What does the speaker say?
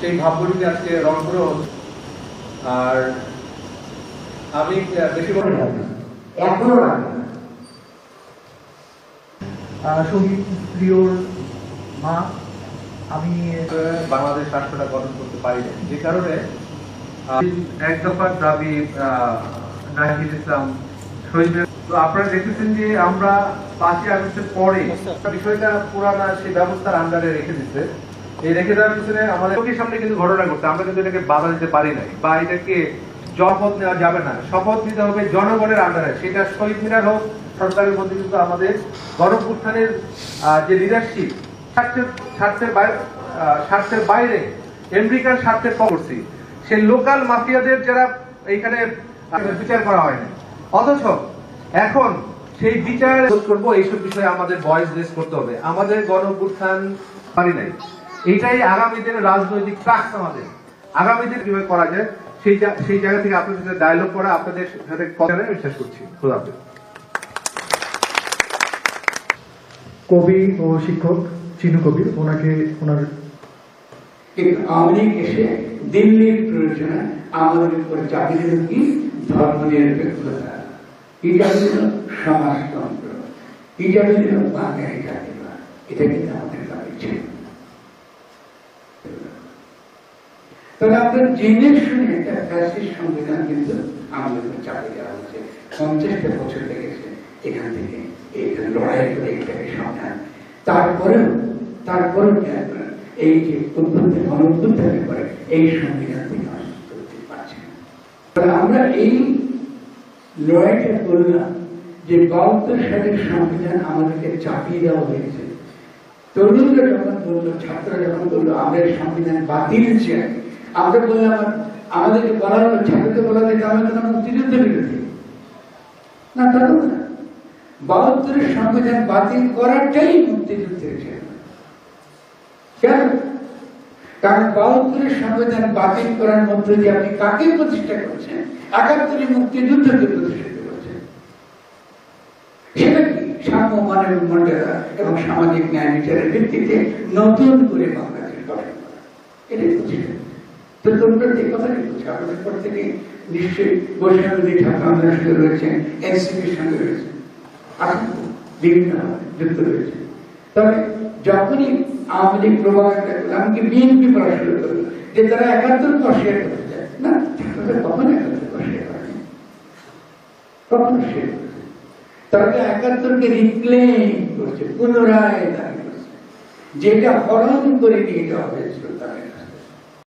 সেই ভাবগুলিতে আজকে রংপুর আর আমি বেশি করে এখনও না সংগীত প্রিয়র মা, আমি বাংলাদেশ রাষ্ট্রটা গঠন করতে পারি না যে কারণে এক দফার দাবি নাহিদ ইসলাম শহীদ তো আপনারা দেখতেছেন যে আমরা পাঁচই আগস্টের পরে বিষয়টা পুরানা সেই ব্যবস্থার আন্ডারে রেখে দিচ্ছে এই রেখে দেওয়ার পিছনে আমাদের সামনে কিন্তু ঘটনা ঘটছে। আমরা কিন্তু এটাকে বাধা দিতে পারি নাই বা এটাকে শপথ নেওয়া যাবে না। শপথ নিতে হবে জনগণের আন্ডারে সেটা শহীদ মিনার হোক, সরকারের মধ্যে কিন্তু আমাদের গণপুত্থানের যে লিডারশিপ স্বার্থের স্বার্থের বাইরে স্বার্থের বাইরে আমেরিকার স্বার্থের করছি। সে লোকাল মাফিয়াদের যারা এইখানে বিচার করা হয়নি অথচ এখন সেই বিচার করব এইসব বিষয়ে আমাদের ভয়েস রেস করতে হবে। আমাদের গণপুত্থান পারি নাই। এইটাই আগামী দিনের রাজনৈতিক ট্রাক্স আমাদের। আগামী দিন কীভাবে করা যায় সেই সেই জায়গা থেকে আপনাদের সাথে ডায়লগ করা আপনাদের সাথে কথা শেষ করছি। খোদা কবি ও শিক্ষক চিনু কবির ওনাকে ওনার আওয়ামী লীগ এসে দিল্লির প্রয়োজনে আমাদের উপর চাপিয়ে কি ধর্ম নিরপেক্ষতা এটা সমাজতন্ত্র। এটা বাঙালি জাতিবাদ এটা কিন্তু আমাদের দাবি ছিল। আপনার জেনে শুনে একটা ফ্যাসিস্ট সংবিধান কিন্তু আমাদের উপর দেওয়া হচ্ছে পঞ্চাশটা বছর লেগেছে এখান থেকে এই লড়াই করে এটাকে সমাধান তারপরেও তারপরেও এই যে উদ্বুদ্ধ গণউদ্বুদ্ধের পরে এই সংবিধান থেকে আমরা এই লড়াইটা করলাম যে বাহাত্তর সালের সংবিধান আমাদেরকে চাপিয়ে দেওয়া হয়েছে। তরুণরা যখন বলল, ছাত্ররা যখন বলল এই সংবিধান বাতিল চাই। আমরা বললাম, আমাদেরকে বলা হলো, ছাত্রকে বলা হলো আমরা তোমার মুক্তিযুদ্ধ বিরোধী। না, তা তো না। বাহাত্তরের সংবিধান বাতিল করাটাই মুক্তিযুদ্ধের কেন? কারণ বাহাত্তরের সংবিধান বাতিল করার মধ্য দিয়ে আপনি কাকে প্রতিষ্ঠা করছেন? একাত্তরের মুক্তিযুদ্ধকে সেটা কি? সাম্য মর্যাদা এবং সামাজিক ন্যায় বিচারের ভিত্তিতে নতুন করে বাংলাদেশ প্রতিষ্ঠা বিভিন্ন রয়েছে। তবে যখনই আওয়ামী লীগ দেখলাম কি বিএনপি পড়া শুরু করল যে তারা একাত্তরকে অস্বীকার করতে না তখন একাত্তর অস্বীকার করেনি কখনো তারা একাত্তরকে রিক্লেম করছে, পুনরায় দাবি যেটা হরণ করে নিয়ে যাওয়া হয়েছিল তাদের